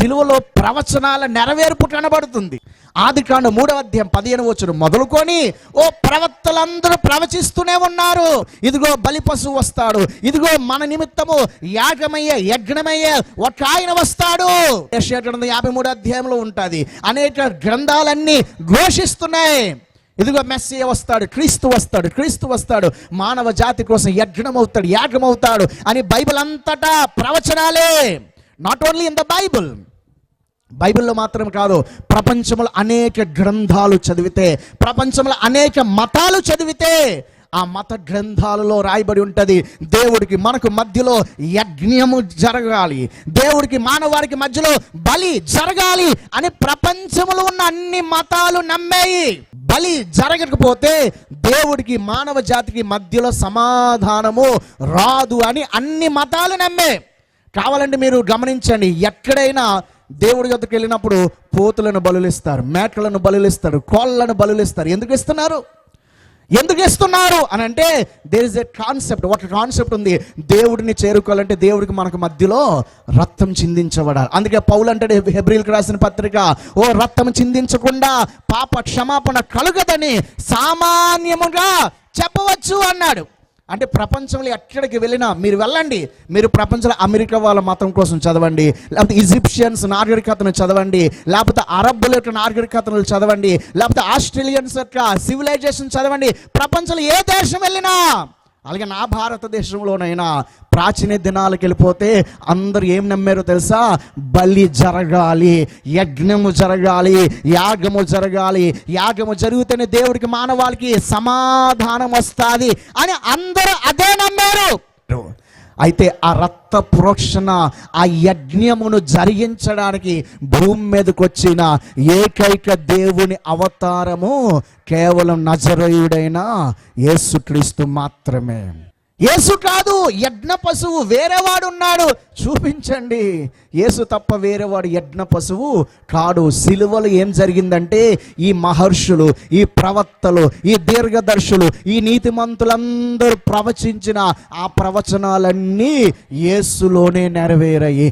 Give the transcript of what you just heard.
సిలువలో ప్రవచనాల నెరవేర్పు కనబడుతుంది. ఆది కాండ మూడవ అధ్యాయం పదిహేను వచ్చిన మొదలుకొని ఓ ప్రవక్తలందరూ ప్రవచిస్తూనే ఉన్నారు. ఇదిగో బలి పశువు వస్తాడు. ఇదిగో మన నిమిత్తము యాగమయ్యే యజ్ఞమయ్యే ఒక ఆయన వస్తాడు. గ్రంథం యాభై మూడు అధ్యాయంలో ఉంటుంది. అనేక గ్రంథాలన్నీ ఘోషిస్తున్నాయి. ఇదిగో మెస్సీ వస్తాడు క్రీస్తు వస్తాడు క్రీస్తు వస్తాడు మానవ జాతి కోసం యజ్ఞం అవుతాడు యాగం అవుతాడు అని బైబిల్ అంతటా ప్రవచనాలే. Not only in the Bible బైబిల్లో మాత్రం కాదు ప్రపంచంలో అనేక గ్రంథాలు చదివితే ప్రపంచంలో అనేక మతాలు చదివితే ఆ మత గ్రంథాలలో రాయబడి ఉంటుంది. దేవుడికి మనకు మధ్యలో యజ్ఞము జరగాలి. దేవుడికి మానవారికి మధ్యలో బలి జరగాలి అని ప్రపంచంలో ఉన్న అన్ని మతాలు నమ్మేయి. బలి జరగకపోతే దేవుడికి మానవ జాతికి మధ్యలో సమాధానము రాదు అని అన్ని మతాలు నమ్మే. కావాలంటే మీరు గమనించండి ఎక్కడైనా దేవుడి యొద్దకు వెళ్ళినప్పుడు పోతులను బలులిస్తారు మేకలను బలులిస్తారు కోళ్ళను బలులిస్తారు. ఎందుకు ఇస్తున్నారు? ఎందుకు ఇస్తున్నారు? అని అంటే దేర్ ఇస్ ఎ కాన్సెప్ట్ ఒక కాన్సెప్ట్ ఉంది. దేవుడిని చేరుకోవాలంటే దేవుడికి మనకు మధ్యలో రక్తం చిందించబడాలి. అందుకే పౌలు అంటే హెబ్రిల్కి రాసిన పత్రిక ఓ రక్తం చిందించకుండా పాప క్షమాపణ కలుగదని సామాన్యముగా చెప్పవచ్చు అన్నాడు. అంటే ప్రపంచంలో ఎక్కడికి వెళ్ళినా మీరు వెళ్ళండి. మీరు ప్రపంచంలో అమెరికా వాళ్ళ మతం కోసం చదవండి. లేకపోతే ఈజిప్షియన్స్ నాగరికతను చదవండి. లేకపోతే అరబ్బుల యొక్క నాగరికతను చదవండి. లేకపోతే ఆస్ట్రేలియన్స్ యొక్క సివిలైజేషన్ చదవండి. ప్రపంచంలో ఏ దేశం వెళ్ళినా అలాగే నా భారతదేశంలోనైనా ప్రాచీన దినాలకు వెళ్ళిపోతే అందరు ఏం నమ్మారో తెలుసా? బలి జరగాలి యజ్ఞము జరగాలి యాగము జరగాలి. యాగము జరిగితేనే దేవుడికి మానవాళికి సమాధానం వస్తుంది అని అందరూ అదే నమ్మారు. అయితే ఆ రక్త ప్రోక్షణ ఆ యజ్ఞమును జరిగించడానికి భూమి మీదకి వచ్చిన ఏకైక దేవుని అవతారము కేవలం నజరయుడైన యేసుక్రీస్తు మాత్రమే. యేసు కాదు యజ్ఞ పశువు వేరేవాడు ఉన్నాడు చూపించండి. యేసు తప్ప వేరేవాడు యజ్ఞ పశువు కాడు. సిలువలు ఏం జరిగిందంటే ఈ మహర్షులు ఈ ప్రవక్తలు ఈ దీర్ఘదర్శులు ఈ నీతిమంతులందరూ ప్రవచించిన ఆ ప్రవచనాలన్నీ యేసులోనే నెరవేరాయి.